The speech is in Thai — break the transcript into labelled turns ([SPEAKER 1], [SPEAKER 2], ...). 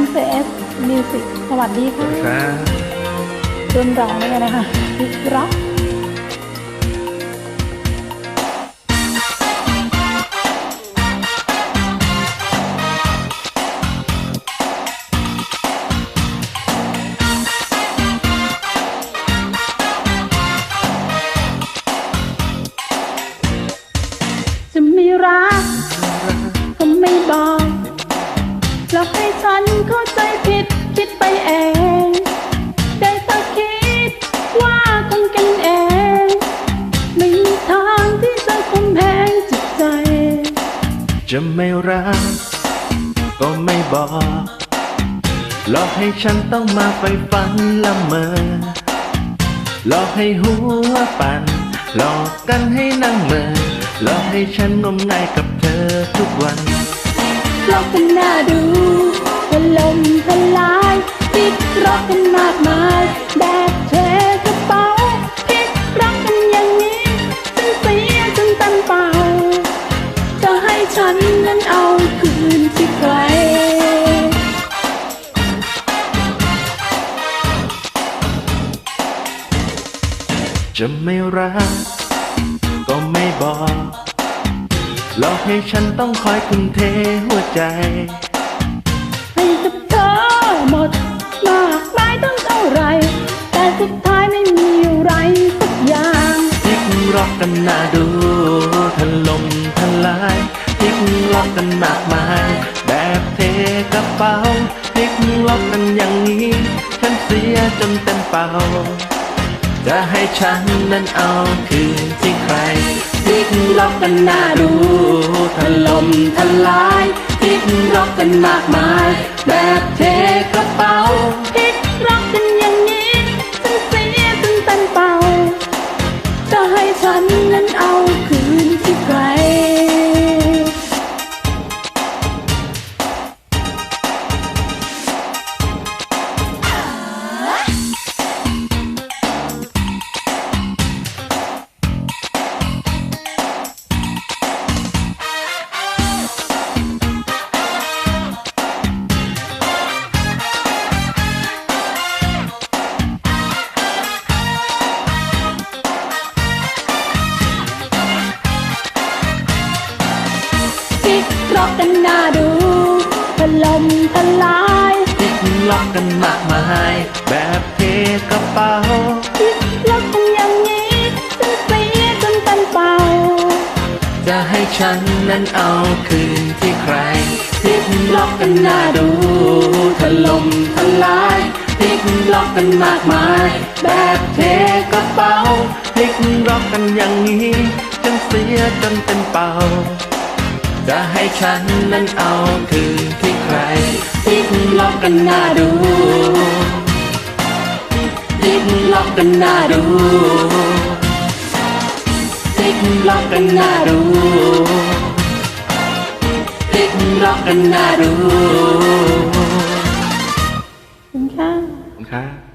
[SPEAKER 1] NCS Music สวัสดีค่ะ
[SPEAKER 2] ครับ
[SPEAKER 1] รุ่นร้องเลยนะคะพิกร็อก ฉันเข้าใจผิดคิดไปเองได้แต่คิดว่าคงกันเอง ไม่มีทางที่จะคุมแพงจิตใจ
[SPEAKER 2] จะไม่รักก็ไม่บอกหลอกให้ฉันต้องมาไฟฝันละเมอหลอกให้หัวปั่นหลอกกันให้นั่งเมอหลอกให้ฉันงมงายกับเธอทุกวัน
[SPEAKER 1] รอกกันหน้าดู จะ
[SPEAKER 2] ไม่รัก ก็ไม่บอกหลอกให้ฉันต้องคอยทุ่มเทหัวใจ
[SPEAKER 1] ให้กับเธอหมดมากมายต้องเท่าไร แต่สุดท้ายไม่มีอะไรสักอย่าง
[SPEAKER 2] พลิกล็อกกันหน้าดูถล่มทลายพลิกล็อกกันมากมาย แบบเทกระเป๋าพลิกล็อกกันอย่างนี้ ฉันเสียจนเต็มเป่า จะให้ฉันนั้นเอาคืนที่ใครพลิกล็อกกันหน้าดูถล่มทลายพลิกล็อกกันมากมาย แบบเทกระเป๋า
[SPEAKER 1] พลิกรักกันอย่างนี้ฉันเสียจนเตันเป่าจะให้ฉันนั้นเอาคืนที่ใคร พลิกรักกันหน้าดูถล่มทลาย
[SPEAKER 2] พลิกล็อกกันมากมายแบบเทกระเป๋า
[SPEAKER 1] พลิกรักกันอย่างนี้ฉันเสียจนเตันเป่า
[SPEAKER 2] จะให้ฉันนั้นเอาคืนที่ใครพลิกล็อกกันหน้าดูถล่มทลายพลิกล็อกกันมากมาย แบบเทกระเป๋าพลิกล็อกกันอย่างนี้จนเสียจนเต็มเป่า จะให้ฉันนั้นเอาคืนที่ใครดิ้นลอกกันหน้าดูดิ้นลอกกันหน้าดูดิ้นลอกกันหน้าดูดิ้นลอกกันหน้าดู
[SPEAKER 1] คุณค่ะ
[SPEAKER 2] คุณค่ะ